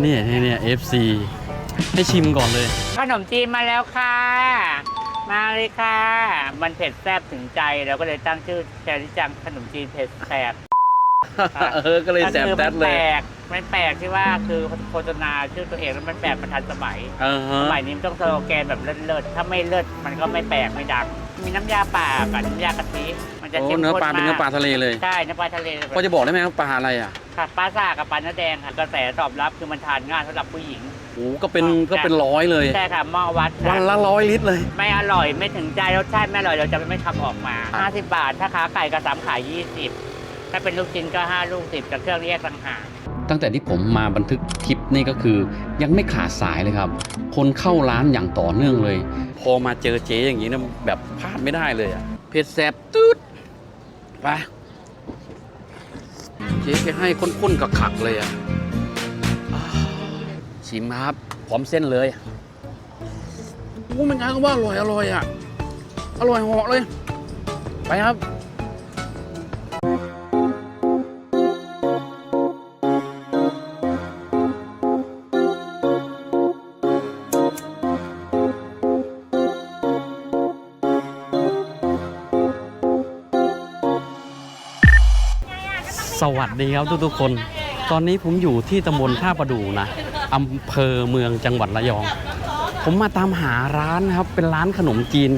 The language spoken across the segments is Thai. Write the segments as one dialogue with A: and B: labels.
A: เนี่ยเนี่ยเนี่ย FC ให้ชิมก่อนเลย
B: ขนมจีนมาแล้วค่ะ มาเลยค่ะ มันเผ็ดแซ่บถึงใจเราก็เลยตั้งชื่อแชริจังขนมจีนเผ็ดแซ่บ
A: เออก็เลยแสบแดดเล
B: มันแป
A: ย
B: ลกมันแปลกที่ว่าคือโฆษณาชื่อตัวเองแล้วมันแปลกมันทันสมัย
A: เออ
B: ส
A: ฮะ
B: มัยนี้มันต้องสโลแกนแบบเลิศๆถ้าไม่เลิศมันก็ไม่แปลกไม่ดังมีน้ำยาป่ากับน้ำยากะทิมันจะ
A: โอ้
B: เข้ม
A: เนื้อ
B: ข้น
A: ปลาเป็นเนื้อปลาทะเลเลย
B: ใช่เนื้อปลาทะเล
A: พอจะบอกได้ไหมว่าปลาอะไรอะ
B: ค่ะปลาซ่ากับปลาเนื้อแดงค่ะกระแสตอบรับคือมันทานง่ายสำหรับผู้หญิง
A: โอ้ก็เป็นก็เป็นร้อยเลย
B: ใช่ค่ะหม้อวัดค่ะ
A: วันละร้อยลิตรเลย
B: ไม่อร่อยไม่ถึงใจรสชาติไม่อร่อยเราจะไม่ทำออกมา
A: ครับ
B: 50 บาทถ้าขาไก่ก็สามขาย 20 ถ้าเป็นลูกชิ้นก็ 5 ลูก10กับเครื่องแยกต่างหาก
A: ตั้งแต่ที่ผมมาบันทึกคลิปนี่ก็คือยังไม่ขาดสายเลยครับ คนเข้าร้านอย่างต่อเนื่องเลย พอมาเจอเจ๊อย่างนี้นะแบบพลาดไม่ได้เลยอะเผ็ดแสบตืดไปเจ๊แกให้ข้นๆกับขักๆเลยอะอ่าชิมครับพร้อมเส้นเลยโอ้มันใช้คำว่าอร่อยอร่อยอะอร่อยเหาะเลย ไปครับ สวัสดีครับทุกๆคน ตอนนี้ผมอยู่ที่ตำบลท่าประดูนะอำเภอเมืองจังหวัดระยอง ผมมาตามหาร้านครับ เป็นร้านขนมจีน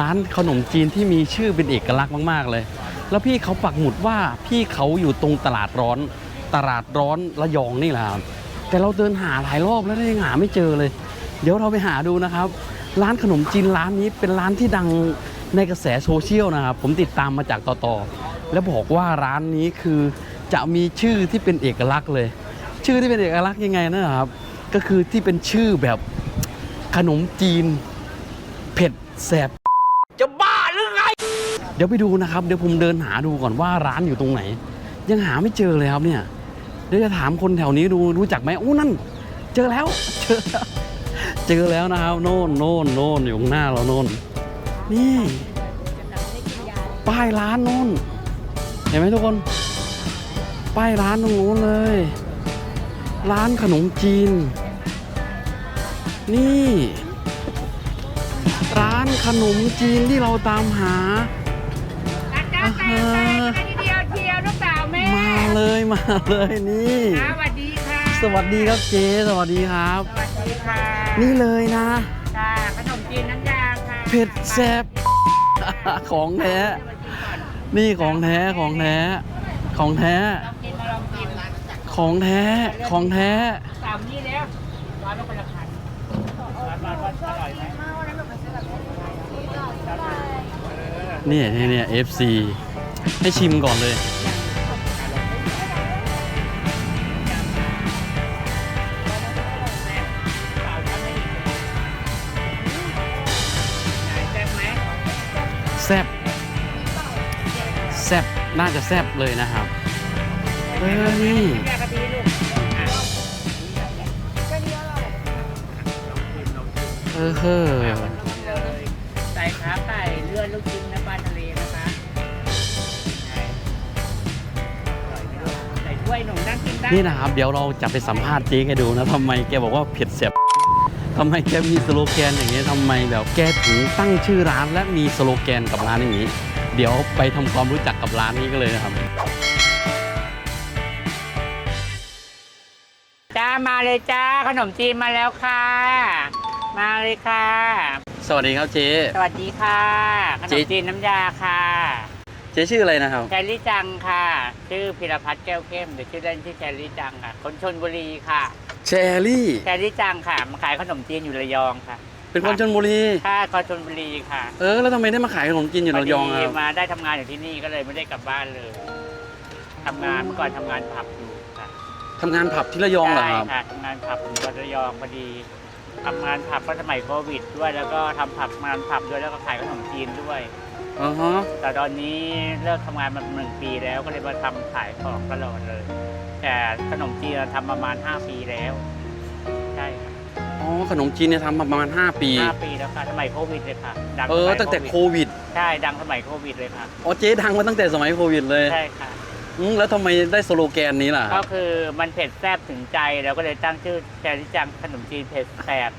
A: ร้านขนมจีนที่มีชื่อเป็นเอกลักษณ์มากๆเลย แล้วพี่เขาปักหมุดว่าพี่เขาอยู่ตรงตลาดร้อน ตลาดร้อนระยองนี่แหละครับแต่เราเดินหาหลายรอบแล้วยังหาไม่เจอเลย เดี๋ยวเราไปหาดูนะครับ ร้านขนมจีนร้านนี้เป็นร้านที่ดังในกระแสโซเชียลนะครับ ผมติดตามมาจากต่อต่อ แล้วบอกว่าร้านนี้คือจะมีชื่อที่เป็นเอกลักษณ์เลย ชื่อที่เป็นเอกลักษณ์ยังไงนะครับ ก็คือที่เป็นชื่อแบบขนมจีน เผ็ดแสบจะบ้าหรือไง เดี๋ยวไปดูนะครับ เดี๋ยวผมเดินหาดูก่อนว่าร้านอยู่ตรงไหน ยังหาไม่เจอเลยครับเนี่ยเดี๋ยวจะถามคนแถวนี้ดูรู้จักไหมโอ้นั่น เจอแล้วเจอแล้วเจอแล้วนะครับ โน่นโน่นโน่นอยู่ข้างหน้าเราโน่นนี่ ป้ายร้านโน่น เห็นไหมทุกคน ป้ายร้านตรงนู้นเลย ร้านขนมจีน นี่ ร้านขนมจีนที่เราตามหา
B: อาจารย์แต่แต่ทีเดียวเทียวลูกสาวแม่
A: มาเลยมาเลยนี่
B: สวัสดีค่ะ
A: สวัสดีครับเจ๊สวัสดีครับ
B: สวัสดีค่ะ
A: นี่เลยนะ
B: ค่ะขนมจีนน้ำยาค่ะ
A: เผ็ดแซ่บของแท้ นี่ของแท้ของแท้ ของแท้
B: ลองกินมาลองกิน
A: ของแท้ ของแท้
B: สามนี่แล้วร้านละคนละพันรานร้านรานอร่อยไหม
A: เนี่ยเนี่ยเนี่ย FC ให้ชิมก่อนเลย แซ่บ แซบน่าจะแซบเลยนะครับเออนี่
B: แม่กะทิลูกอะ
A: เออเฮ้อ
B: เลยใส่ขาไก่เลือดลูกชิ้นน้ำปลาทะเลนะคะใส่ถ้วยหนุ่มนั่งกินได้
A: นี่นะครับเดี๋ยวเราจะไปสัมภาษณ์เจ๊แกดูนะทำไมแกบอกว่าเผ็ดแซ่บทำไมแกมีสโลแกนอย่างนี้ทำไมแบบแกถึงตั้งชื่อร้านและมีสโลแกนกับร้านอย่างนี้ เดี๋ยวไปทำความรู้จักกับร้านนี้กันเลยนะครับ
B: จ้ามาเลยจ้าขนมจีนมาแล้วค่ะ มาเลยค่ะ
A: สวัสดีครับเจ๊
B: สวัสดีค่ะขน
A: เจ๊
B: มจีนน้ำยาค่ะ
A: เจ๊ชื่ออะไรนะครับ
B: แชรี่จังค่ะ ชื่อพิรพัฒน์แก้วเข้มหรือชื่อเล่นชื่อแชรี่จังค่ะ คนชนบุรีค่ะ
A: แชรี่
B: แชรี่จังค่ะมาขายขนมจีนอยู่ระยองค่ะ
A: เป็นคนชนบุรี
B: ค่ะคนชนบุรีค่ะ
A: เออ แล้วทำไมได้มาขายขนมจีนอยู่ระยอง
B: พ
A: ค
B: ดี
A: รับ
B: มาได้ทำงานอยู่ที่นี่ก็เลยไม่ได้กลับบ้านเลยทำงานเมื่อก่อนทำงานผับอยู่ค่ะ
A: ทำงานผับที่ระยองเหรอ
B: ใช่
A: ครับ
B: ค่ะทำงานผับอยู่ระยองพอดีทำงานผับก็สมัยโควิดด้วยแล้วก็ทำผับงานผับด้วยแล้วก็ขายขนมจีนด้วย
A: อ๋อฮะ
B: แต่ตอนนี้เลิกทำงานมาหนึ่งปีแล้วก็เลยมาทำขายของตลอดเลย แต่ขนมจีนเราทำประมาณ 5 ปีแล้วใช่ค่ะ
A: อ๋อขนมจีนเนี่ยทำมาประมาณ 5 ปี
B: ห้าปีแล้วค่ะสมัยโควิดเลยค่ะ ดัง
A: เออ
B: สมัย
A: ตั้งแต่โควิด
B: ใช่ ดังสมัยโควิดเลยค่ะ
A: อ๋อเจ๊ดังมาตั้งแต่สมัยโควิดเลย
B: ใช่ค่ะ
A: ออืมแล้วทำไมได้สโลแกนนี้ล่ะค
B: ก็
A: รับ
B: คือมันเผ็ดแซ่บถึงใจเราก็เลยตั้งชื่อแชร์ที่จังขนมจีนเผ็ดแซ่บ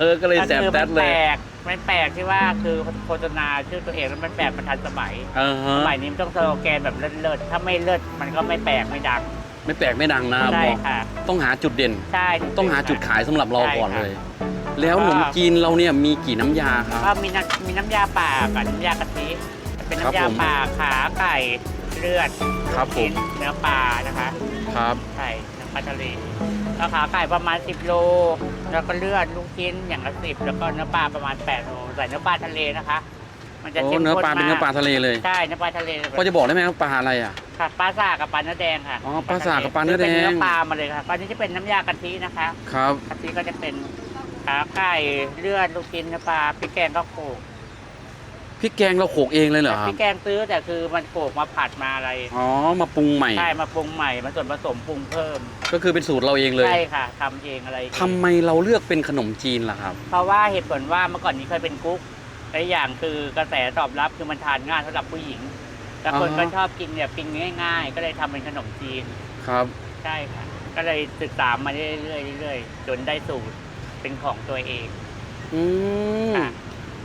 A: เออ ก็เลยแซม
B: คือ
A: แด
B: มั
A: ด
B: น
A: เล
B: แปล
A: ย
B: กมันแปลกที่ว่าคือโฆษณาชื่อตัวเองแล้วมันแปลกมันทันสมัย
A: เออฮะ
B: สมัยนี้มันต้องสโลแกนแบบเลิศๆถ้าไม่เลิศมันก็ไม่แปลกไม่ดัง
A: ไม่แปลกไม่ดังนะ
B: ใช่
A: บอก
B: ค่ะ
A: ต้องหาจุดเด่น
B: ใช่
A: ต้องหาจุดขายสำหรับเรา
B: ใช่
A: ก่อน
B: ค่ะ
A: เลย แล้วขนมจีนเราเนี่ยมีกี่น้ำยาครับ
B: ก็มีน้ำมีน้ำยาป่ากับน้ำยากะทิเป็น
A: ครับ
B: น้ำยา
A: ผม
B: ป่าขาไก่เลือด
A: ครับผม
B: ลูกชิ้นเนื้อปลานะคะ
A: ครับ
B: ไข่น้ำปลาทะเลแล้วขาไก่ประมาณ 10 โล แล้วก็เลือดลูกชิ้นอย่างละสิบแล้วก็เนื้อปลาประมาณ8โลใส่เนื้อปลาทะเลนะคะ มันจะ
A: โอ้
B: เข้ม
A: เนื้อ
B: ข้น
A: ปลาเป็นเนื้อปลาทะเลเลย
B: ใช่เนื้อปลาทะเล
A: พอจะบอกได้ไหมครับปลาอะไรอะ
B: ค่ะปลาสากกับปลาเนื้อแดงค่ะ
A: อ๋อปลาสากกับปลาเนื้อแดง
B: ป็เนื้อปลามาเลยค่ะตอนนี้จะเป็นน้ำยากะทินะคะ
A: ครับ
B: กะทิก็จะเป็นขาไก่เลือดลูกชิ้นเนื้อปลาพริกแกงก็โขลก
A: พริกแกงเราโขลกเองเลยเหรอค
B: พ
A: รั
B: ริ
A: บ
B: กแกงซื้อแต่คือมันโขลกมาผัดมาอะไร
A: อ๋อ มาปรุงใหม่
B: ใช่มาปรุงใหม่มาส่วนผสมปรุงเพิ่ม
A: ก็คือเป็นสูตรเราเองเลย
B: ใช่ค่ะทำเองอะไรเอง
A: ทำไมเราเลือกเป็นขนมจีนล่ะครับ
B: เพราะว่าเหตุผลว่าเมื่อก่อนนี้เคยเป็นกุ๊กและอีกอย่างคือกระแสตอบรับคือมันทานง่ายสำหรับผู้หญิง แล้วคน
A: อ่าฮะ
B: ก็ชอบกินเนี่ยกินง่าย ๆ ก็เลยทำเป็นขนมจีน
A: ครับ
B: ใช่ค่ะ ก็เลยศึกษามาเรื่อยๆเรื่อยๆจนได้สูตรเป็นของตัวเอง
A: อืม
B: ค่ะ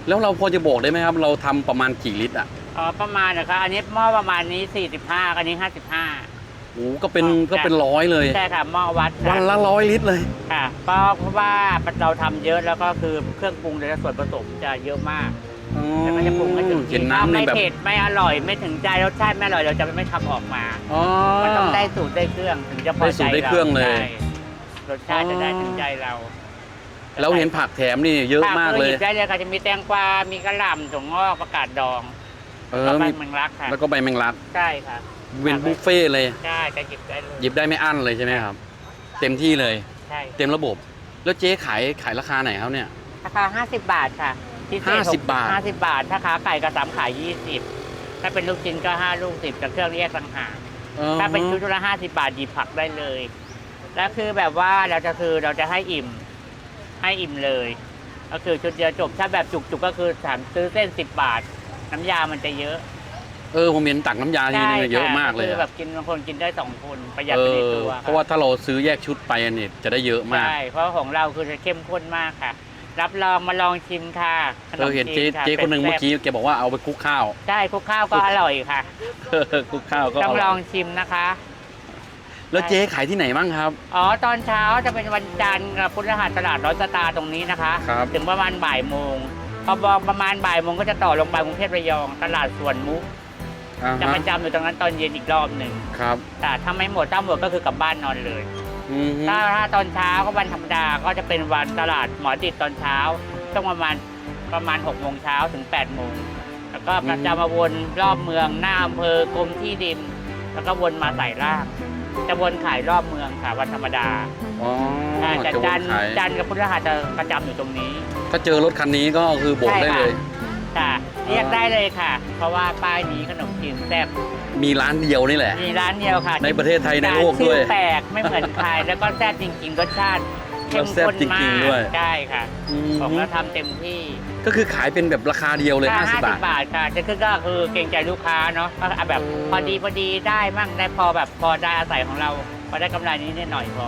A: แล้วเราพอจะบอกได้ไหมครับ เราทำประมาณกี่ลิตรอะ
B: อ๋อประมาณนะคะอันนี้หม้อประมาณนี้ 45อันนี้ 55
A: โอ้ก็เป็น
B: อ๋อ
A: ก็เป็นร้อยเลย
B: ใช่ค่ะหม้อวัดค่ะ
A: วันละร้อยลิตรเลย
B: ค่ะเพราะเพราะว่าเราทำเยอะแล้วก็คือเครื่องปรุงและส่วนผสมจะเยอะมาก
A: อ๋อ
B: แล้วก็จะปรุงให้ถึง
A: เห็น
B: ถ้า
A: น้ำใน
B: ไม่
A: แบบ
B: เผ็ดไม่อร่อยไม่ถึงใจรสชาติไม่อร่อยเราจะไม่ทำออกมา
A: อ๋อ
B: มันต้องได้สูตรได้เครื่องถึงจะพอ
A: ได้
B: ใจ
A: สูตรได้เครื่องเลย
B: ใช่รสชาติจะได้ถึงใจเรา
A: แล้วเห็นผักแถมนี่เยอะมากเลย
B: หบได้เลยค่ะจะมีแตงกวา มีกระหล่ำถั่วงอกประกาศดอง
A: เอ
B: แล้ว
A: อ
B: ก็ใบ
A: มี
B: แมงลักค่ะ
A: แล้วก็ใบแมงลัก
B: ใช่ค่ะ
A: เป็นบุฟเฟ่ต์เลย
B: ใช่จะหยิบได้เลย
A: หยิบได้ไม่อั้นเลยใช่ไหมครับ เต็มที่เลย
B: ใช่
A: เต็มระบบ แล้วเจ๊ขายขายราคาไหนครับเนี่ย
B: ราคา50 บาทค่ะ พิเศษ
A: 50บาท
B: 50 บาท ถ้าขาไก่กับสามขาย 20 ถ้าเป็นลูกชิ้นก็ 5 ลูก 10กับเครื่องแยกต่างหาก
A: ออ
B: ถ้าเป็นชุดละ50 บาทหยิบผักได้เลย แล้วคือแบบว่าเราจะคือเราจะให้อิ่ม ให้อิ่มเลย ก็คือชุดเดียวจบ ถ้าแบบจุกๆก็คือถามซื้อเส้น 10 บาท น้ำยามันจะเยอะ
A: เออผมเห็นตักน้ำยาทีนึงเยอะมากเลย
B: คือ
A: อะ
B: แบบกินบางคนกินได้สองคนประหยัด
A: เอ
B: ไปใน
A: อ
B: ตัว
A: เพราะว่าถ้าเราซื้อแยกชุดไปเนี่ยจะได้เยอะมาก
B: ใช่เพราะของเราคือจะเข้มข้นมากค่ะ รับรองมาลองชิมค่ะข
A: เออเห็นเจ๊
B: จีะ
A: เจ๊คนหนึ่ง
B: เป็
A: เมื่อกี้แกบอกว่าเอาไปคลุกข้าว
B: ใช่คลุกข้าวก็อร่อยค่ะ
A: คลุกข้าวก็
B: ต้อง
A: อ
B: ล
A: ร่
B: อ
A: องย
B: ชิมนะคะ
A: แล้วเจ๊ขายที่ไหนบ้างครับ
B: อ๋อ ตอนเช้าจะเป็นวันจันทร์กับพุทธหัสตลาดร้อยสตาร์ตรงนี้นะคะ
A: ครับ
B: ถึงประมาณบ่ายโมงพอบอกประมาณบ่ายโมงก็จะต่อลงไปกรุงเทพระยอง ตลาดสวนมุก
A: อ่า
B: จะ
A: ฮะ
B: ประจำอยู่ตรงนั้นตอนเย็นอีกรอบหนึ่ง
A: ครับ
B: แต่ถ้าไม่หมดถ้าหมดก็คือกลับบ้านนอนเลย
A: อืมฮึ
B: ถ้าถ้าตอนเช้าก็วันธรรมดาก็จะเป็นวันตลาดหมอดิดตอนเช้าช่วงประมาณประมาณ6โมงเช้าถึง8โมงแล้วก็จะมาวนรอบเมืองหน้าอำเภอกรมที่ดิน แล้วก็วนมาใส่ล่าง จะวนขายรอบเมืองค่ะวันธรรมดา
A: อ๋อ
B: ใช่แต่
A: จะว
B: จั
A: น
B: นทร์
A: ขาย
B: จันทร์กับพุทธหัสจะประจำอยู่ตรงนี้
A: ถ้าเจอรถคันนี้ก็คือโบกได้เลย
B: ค่ะ เรียกได้เลยค่ะ เพราะว่าป้ายนี้ขนมจีนแซ่บ
A: มีร้านเดียวนี่แหละ
B: มีร้านเดียวค่ะ
A: ในประเทศไทยในโลกด้วย
B: ชื่อแปลกไม่เหมือนใครแล้วก็แซ่บจริงๆรสชาติเข้ม
A: แล้วแซ่บ
B: ข้น
A: จริ
B: มางก
A: ๆด้วย
B: ใช่ค่ะ
A: อืม
B: ผม
A: ฮึ
B: ก็ทำเต็มที่
A: ก็คือขายเป็นแบบราคาเดียวเลย
B: ค่
A: 50 บาท
B: บาทค่ะจะคือก็คือเกรงใจลูกค้าเนาะก็เอาแบบพอดีพอดีได้มั่งได้พอแบบพอได้อาศัยของเรา พอได้กำไรนี้นิดหน่อยพอ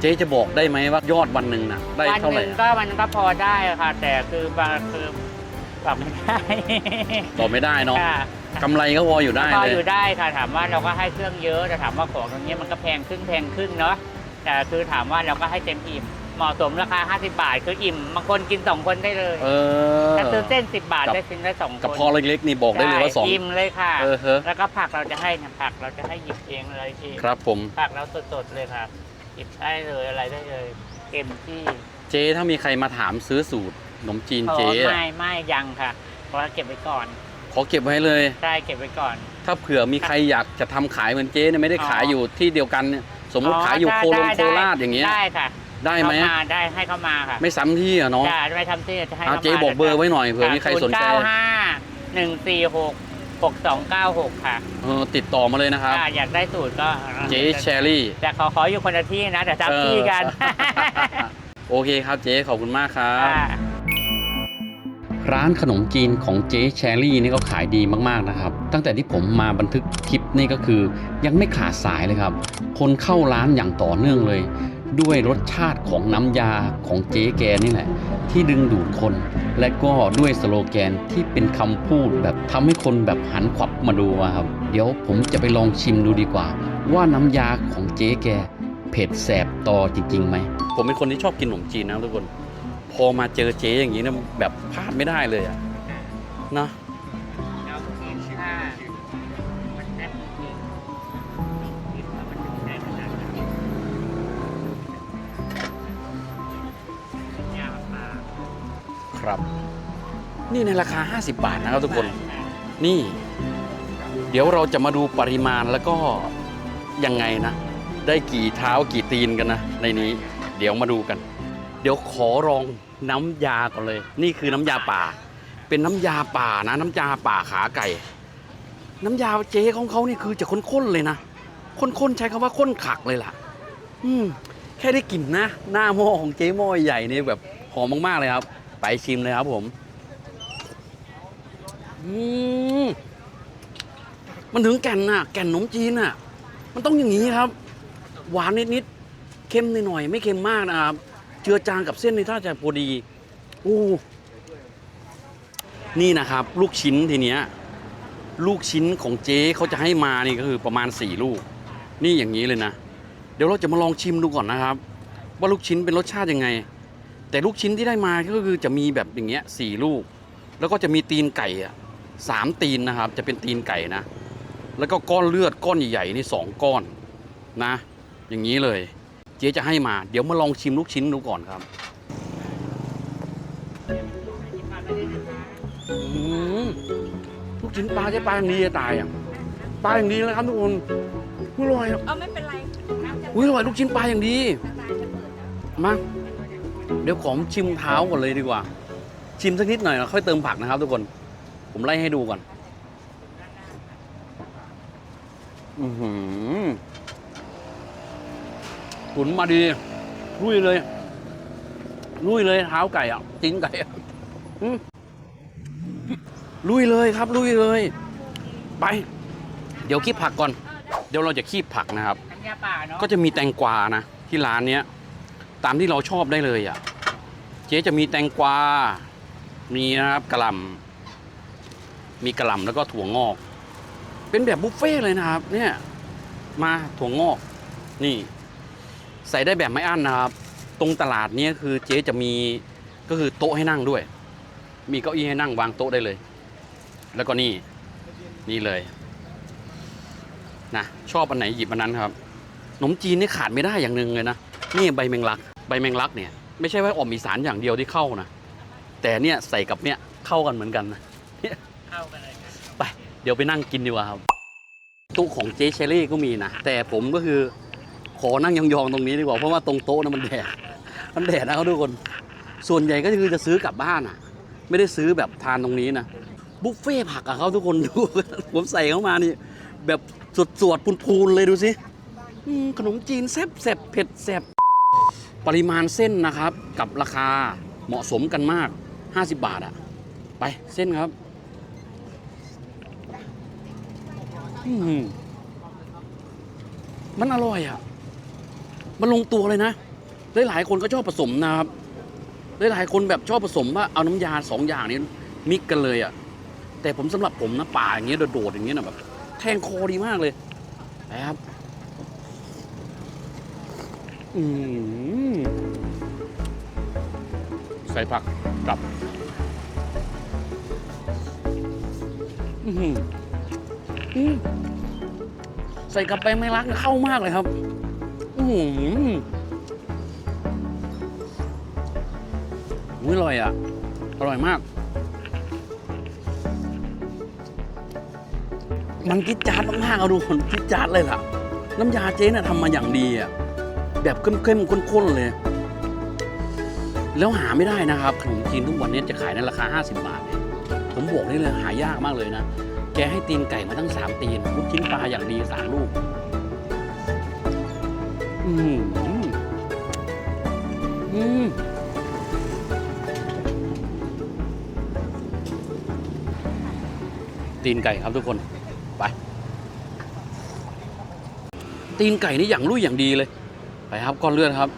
A: เจ๊จะบอกได้ไหมว่ายอดวันหนึ่งน่ะได้
B: วั
A: เท่า
B: ห
A: ไหร่
B: นึ่งก็มันก็พอได้ค่ะ แต่คือบางคือ แบบไม่ได้
A: บอกไม่ได้เนาะ
B: ค่ะ
A: กำไรก็พออยู่ได้
B: พอ
A: เล
B: อยยู่ได้ค่ะถามว่าเราก็ให้เครื่องเยอะแต่ถามว่าของตรงนี้มันก็แพงขึ้นแพงขึ้นเนาะแต่คือถามว่าเราก็ให้เต็มอิ่มเหมาะสมราคา 50 บาท คืออิ่มบางคนกิน 2 คนได้เลย
A: เออ
B: ถ้าซื้อเส้น 10 บาท
A: กับ
B: ได้ชิ้นได้2คน
A: กับพอเล็กๆนี่บอกได้เลยว่าสอง
B: ใช่อิ่มเลยค่ะ
A: เออเฮ้
B: แล้วก็ผักเราจะให้เนี่ยผักเราจะให้หยิบเองอะไรเอง
A: ครับผม
B: ผักเราสดๆเลยค่ะหยิบได้เลยอะไรได้เลยเต็มที่
A: เจ๊ถ้ามีใครมาถามซื้อสูตรข นมจีน
B: อ๋อ
A: เจ๊อะ
B: ไม่ไม่ยังค่ะเพราะว่าเก็บไว้ก่อน
A: ขอเก็บไว้เลย
B: ใช่เก็บไว้ก่อน
A: ถ้าเผื่อมีใครอยากจะทำขายเหมือนเจ๊เนี่ยไม่ได้ขาย
B: อ๋อ
A: อ
B: อ
A: ยู่ที่เดียวกันเนี่ยสมมติขายอยู่
B: ได้
A: โคลง
B: ได้
A: โคราชอย่างเงี้ย
B: ได้ค่ะ
A: ได้ไหม
B: เข้ามาได้ให้เข้ามาค่ะ
A: ไม่ซ้ำที่อะเนาะ
B: จะไม่ทำที่จะให้
A: เอา
B: ข้ามา
A: เจ๊บอกเบอร์ไว้หน่อยเผื่อมีใครสนใจ
B: เก้าห้าหนึ่งสี่หกหกสองเก้าหกค่ะ
A: เออติดต่อมาเลยนะครับ
B: อ่าอยากได้สูตรก็
A: เจ๊แชรี่
B: แต่ขอขออยู่คนละที่นะแต่จำที่กัน
A: โอเคครับเจ๊ขอบคุณมากครับ
B: อ่า
A: ร้านขนมจีนของเจ๊แชรี่นี่ก็ขายดีมากๆนะครับ ตั้งแต่ที่ผมมาบันทึกคลิปนี่ก็คือ ยังไม่ขาดสายเลยครับ คนเข้าร้านอย่างต่อเนื่องเลย ด้วยรสชาติของน้ำยาของเจ๊แกนี่แหละ ที่ดึงดูดคน และก็ด้วยสโลแกนที่เป็นคำพูดแบบทำให้คนแบบหันขวับมาดูครับ เดี๋ยวผมจะไปลองชิมดูดีกว่า ว่าน้ำยาของเจ๊แกเผ็ดแสบต่อจริงๆไหมผมเป็นคนที่ชอบกินขนมจีนนะทุกคน พอมาเจอเจ๊อย่างนี้นะแบบพลาดไม่ได้เลยอะนะ
B: แล้วกินถ้ามันแน่นจริงกินแล้วมันถึงได้ขนาดนั้นยาวมาก
A: ครับ นี่ในราคา 50 บาทนะครับทุกคนนี่ เดี๋ยวเราจะมาดูปริมาณแล้วก็ยังไงนะ ได้กี่เท้ากี่ตีนกันนะ ในนี้ เดี๋ยวมาดูกัน เดี๋ยวขอลองน้ำยาก่อนเลย นี่คือน้ำยาป่า เป็นน้ำยาป่านะ น้ำยาป่าขาไก่ น้ำยาเจ๊ของเขานี่คือจะข้นๆเลยนะข้นๆใช้คำว่าข้นขักเลยล่ะ อืมแค่ได้กลิ่นนะ หน้าหม้อของเจ๊หม้อใหญ่เนี่ยแบบหอมมากๆเลยครับ ไปชิมเลยครับผม อืมมันถึงแก่นน่ะ แก่นขนมจีนน่ะ มันต้องอย่างนี้ครับ หวานนิดๆเค็มหน่อยๆไม่เค็มมากนะครับ เจือจางกับเส้นในี่าจะพอดีโอ้นี่นะครับ ลูกชิ้นทีเนี้ยลูกชิ้นของเจ๊เขาจะให้มานี่ก็คือประมาณ4ลูก นี่อย่างนี้เลยนะ เดี๋ยวเราจะมาลองชิมดูก่อนนะครับ ว่าลูกชิ้นเป็นรสชาติยังไง แต่ลูกชิ้นที่ได้มาก็คือจะมีแบบอย่างเงี้ยสี่ลูก แล้วก็จะมีตีนไก่อะสามตีนนะครับ จะเป็นตีนไก่นะ แล้วก็ก้อนเลือดก้อนใหญ่ๆนี่สองก้อนนะ อย่างนี้เลย เจ๊จะให้มา เดี๋ยวมาลองชิมลูกชิ้นดูก่อนครับอืมลูกชิ้นปลาใช่ปลาอย่างดีจะตายอะปลาอย่างดีเลยครับทุกคนอร่อยอะ
C: เอาไม่เป็นไรน้ำจะ
A: อุ้ยอร่อยลูกชิ้นปลาอย่างดี
C: น้ำจะเปิดนะ
A: มาเดี๋ยวขอชิมเท้าก่อนเลยดีกว่า ชิมสักนิดหน่อยแล้วค่อยเติมผักนะครับทุกคน ผมไล่ให้ดูก่อน อือหือ ขุนมาดีลุยเลยลุยเลยเท้าไก่อะจิ้นไก่อะอืมลุยเลยครับลุยเลย ไป เดี๋ยวคีบผักก่อน เดี๋ยวเราจะคีบผักนะครับ
B: น้ำยาป่าเนาะ
A: ก็จะมีแตงกวานะ ที่ร้านเนี้ย ตามที่เราชอบได้เลยอะ เจ๊จะมีแตงกวา มีนะครับกระหลำมีกระหลำแล้วก็ถั่วงอก เป็นแบบบุฟเฟ่ต์เลยนะครับ เนี่ย มาถั่วงอก นี่ ใส่ได้แบบไม่อั้นนะครับ ตรงตลาดนี้คือเจ๊จะมีก็คือโต๊ะให้นั่งด้วย มีเก้าอี้ให้นั่งวางโต๊ะได้เลย แล้วก็นี่นี่เลยนะชอบอันไหนหยิบอันนั้นครับขนมจีนนี่ขาดไม่ได้อย่างหนึ่งเลยนะนี่ใบแมงลัก ใบแมงลักเนี่ยไม่ใช่ว่าออมอีสานอย่างเดียวที่เข้านะแต่เนี่ยใส่กับเนี่ยเข้ากันเหมือนกันนะ
B: เข้ากันเลย
A: ไปเดี๋ยวไปนั่งกินดีกว่าครับตู้ของเจ๊เชอรี่ก็มีนะแต่ผมก็คือ ขอนั่งยองๆตรงนี้ดีกว่าเพราะว่าตรงโต๊ะนะมันแดดมันแดดนะครับทุกคน ส่วนใหญ่ก็คือจะซื้อกลับบ้านอะ ไม่ได้ซื้อแบบทานตรงนี้นะบุฟเฟ่ผักอะเขาทุกคนดูผมใส่เข้ามานี่ แบบสวดๆพูนๆเลยดูสิขนมจีนแซ่บแซ่บเผ็ดแซ่บปริมาณเส้นนะครับ กับราคาเหมาะสมกันมาก 50 บาทอะไปเส้นครับมมันอร่อยอะ มันลงตัวเลยนะ หลายๆคนก็ชอบผสมนะครับ หลายๆคนแบบชอบผสมว่าเอาน้ำยาสองอย่างนี้มิกกันเลยอะ แต่ผมสำหรับผมนะป่าอย่างเงี้ยโดดๆอย่างเงี้ยนะแบบแทงคอดีมากเลยนะครับ อืมใส่ผักกลับอือหืออืมใส่กับไปไม่รักเข้ามากเลยครับ อือหืออุ๊ยอร่อยอะ อร่อยมาก มันกิดจาดมากๆเอาดูคนกิดจาดเลยล่ะ น้ำยาเจ๊น่ะทำมาอย่างดีอะ แบบเข้มๆข้นๆเลย แล้วหาไม่ได้นะครับขนมจีนทุกวันนี้จะขายในราคา 50 บาทเนี่ยผมบอกได้เลยหายากมากเลยนะ แกให้ตีนไก่มาตั้ง 3 ตีนลูกชิ้นปลาอย่างดีสามลูก อืมอืมตีนไก่ครับทุกคน ไป ตีนไก่นี่อย่างรุ่ยอย่างดีเลย ไปครับก้อนเลือดครับ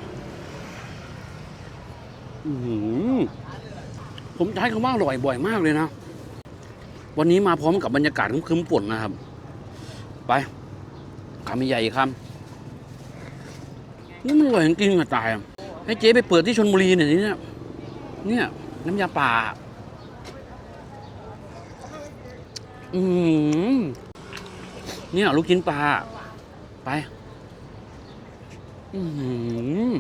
A: ผมใช้คำว่าอร่อยบ่อยมากเลยนะ วันนี้มาพร้อมกับบรรยากาศคึ้มๆฝนนะครับ ไปคำใหญ่อีกคำ นี่มันอร่อยจริงๆอะตายให้เจ๊ไปเปิดที่ชนบุรีหน่อยนี่เนี่ยเนี่ยน้ำยาป่า อืมเนี่ยลูกชิ้นปลา ไป อืม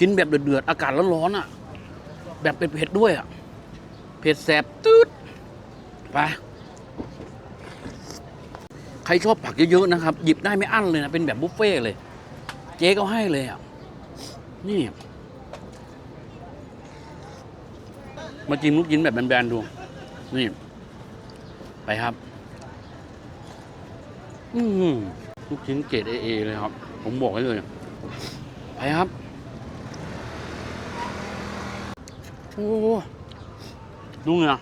A: กินแบบเดือดๆอากาศร้อนๆอะ แบบเผ็ดๆด้วยอะ เผ็ดแสบตืดไปใครชอบผักเยอะๆนะครับ หยิบได้ไม่อั้นเลยนะ เป็นแบบบุฟเฟ่เลย เจ๊ก็ให้เลยอะ นี่ มาจิ้มลูกชิ้นแบบแบนๆดู นี่ ไปครับ อืมลูกชิ้นเกรดเอเอเลยครับ ผมบอกให้เลย ไปครับ โอ้ดูเหงา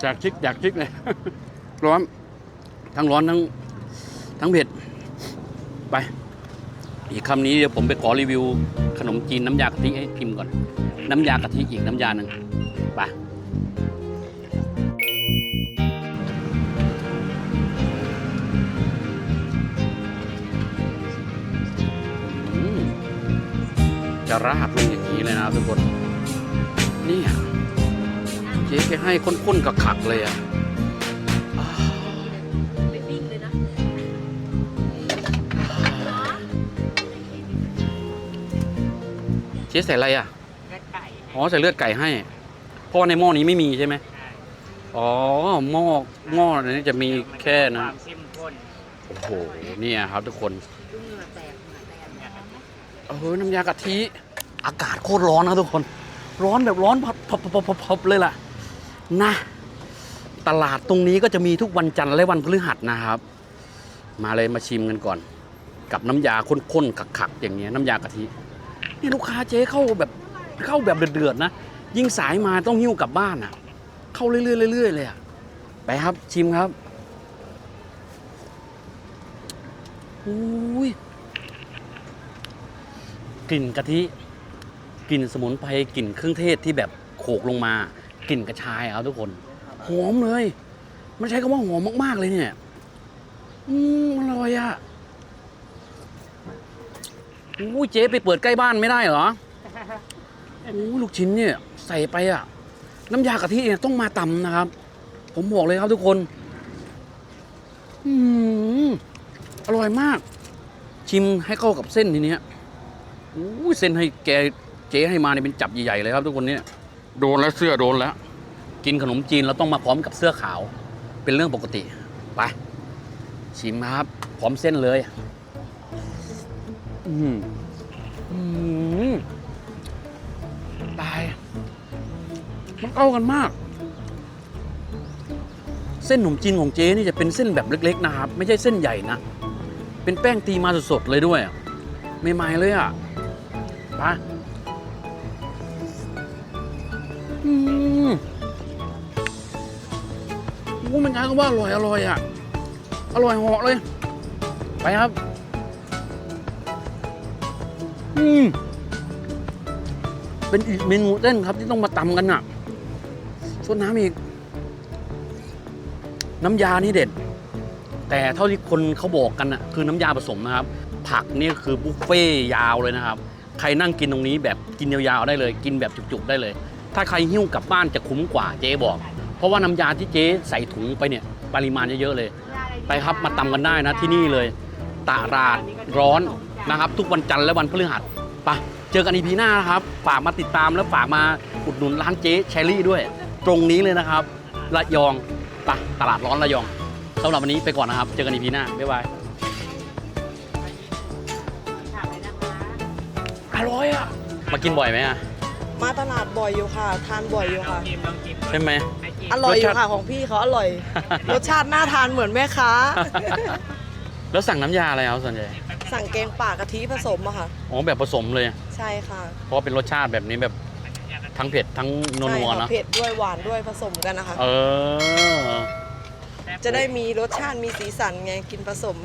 A: แจกชิกแจกชิกเลย ร้อน ทั้งร้อนทั้ง ทั้งเผ็ด ไป อีกคำนี้เดี๋ยวผมไปขอรีวิว ขนมจีนน้ำยากะทิให้พิมพ์ก่อน น้ำยากะทิอีกน้ำยาหนึ่งไปจะราดลงอย่างนี้เลยนะทุกคน นี่เจ๊แกให้ข้นๆกับขักเลยอะ เจ๊ใส่อะไรอะ
B: เลือดไก่
A: อ๋อใส่เลือดไก่ให้ เพราะว่าในหม้อนี้ไม่มีใช่ไหม
B: ใช่
A: อ๋อหม้อหม้อนี้จะมีแค่นะ
B: ความเข้มข้น
A: โอ้โหเนี่ยครับ ทุกคน
C: ดูเหงื่อแตกเหงื่อแตกนะ
A: เออน้ำยากะทิอากาศโคตรร้อนนะทุกคน ร้อนแบบร้อนพับพับพับพับพับเลยล่ะ นะ ตลาดตรงนี้ก็จะมีทุกวันจันทร์และวันพฤหัสนะครับ มาเลยมาชิมกันก่อน กับน้ำยาข้นๆขักๆ อย่างเงี้ยน้ำยากะทิ นี่ลูกค้าเจ๊เข้าแบบเข้าแบบเดือดๆนะ ยิ่งสายมาต้องหิ้วกลับบ้านอะ เข้าเรื่อยๆเรื่อยๆเลยอะไปครับชิมครับอุ้ยกลิ่นกะทิกลิ่นสมุนไพรกลิ่นเครื่องเทศที่แบบโขกลงมากลิ่นกระชายเอาทุกคนหอมเลย มันใช้คำว่าหอมมากๆเลยเนี่ย อืมอร่อยอะ่ะ อู้ยเจ๊ไปเปิดใกล้บ้านไม่ได้เหรออู้ลูกชิ้นเนี่ยใส่ไปอะ่ะ น้ำยากะทิเนี่ยต้องมาตำนะครับ ผมบอกเลยครับทุกคนอืมอร่อยมาก ชิมให้เข้ากับเส้นทีเนี้ยอู้ยเส้นให้แกเจ๊ให้มาเนี่ยเป็นจับใหญ่ๆเลยครับทุกคนเนี่ยโดนแล้วเสื้อโดนแล้ว กินขนมจีนเราต้องมาพร้อมกับเสื้อขาว เป็นเรื่องปกติไปชิมครับ พร้อมเส้นเลย อืมอืม ตาย มันเข้ากันมาก เส้นขนมจีนของเจ๊นี่จะเป็นเส้นแบบเล็ก ๆ นะครับ ไม่ใช่เส้นใหญ่นะ เป็นแป้งตีมาสดๆเลยด้วยอะใหม่ๆเลยอะไปอืมโอ้มันใช้คำว่าอร่อยอร่อยอะ อร่อยเหาะเลย ไปครับ อืมเป็นอีกเมนูเส้นครับที่ต้องมาตำกันอะชดน้ำอีก น้ำยานี่เด็ด แต่เท่าที่คนเขาบอกกันอะ คือน้ำยาผสมนะครับ ผักนี่คือบุฟเฟ่ยาวเลยนะครับ ใครนั่งกินตรงนี้แบบกินยาวๆได้เลย กินแบบจุกๆได้เลย ถ้าใครหิ้วกลับบ้านจะคุ้มกว่าเจ๊บอก เพราะว่าน้ำยาที่เจ๊ใส่ถุงไปเนี่ย ปริมาณเยอะๆเลย ไปครับมาตำกันได้นะที่นี่เลยตลาดร้อน นะครับ ทุกวันจันทร์และวันพฤหัสไปเจอกันอีพีหน้านะครับ ฝากมาติดตามแล้วฝากมาอุดหนุนร้านเจ๊แชรี่ด้วย ตรงนี้เลยนะครับระยองไปตลาดร้อนระยองสำหรับวันนี้ไปก่อนนะครับ เจอกันอีพีหน้าบ๊ายบาย
C: ถามเลยนะคะ
A: อร่อยอะมากินบ่อยไหมอะ
D: มาตลาดบ่อยอยู่ค่ะ ทานบ่อยอยู่ค่ะ
B: จิ้มลองจิ้ม
A: ใช่ไหม
B: ให้จิ้ม
D: อร่อยอ
A: รส
D: ยู่
A: ชาติ
D: ค่ะของพี่เขาอร่อย รสชาติน่าทานเหมือนแม่ค้า
A: แล้วสั่งน้ำยาอะไรเอาส่วนใหญ่
D: สั่งแกงป่ากะทิผสมอะค่ะ
A: อ๋อแบบผสมเลย
D: ใช่ค่ะ
A: เพราะว่าเป็นรสชาติแบบนี้แบบทั้งเผ็ดทั้งนั
D: ใช่
A: วๆ
D: ค่ะ
A: เนอะ
D: เผ็ดด้วยหวานด้วยผสมกันนะคะ
A: เออ
D: จะได้มีรสชาติมีสีสันไงกินผสม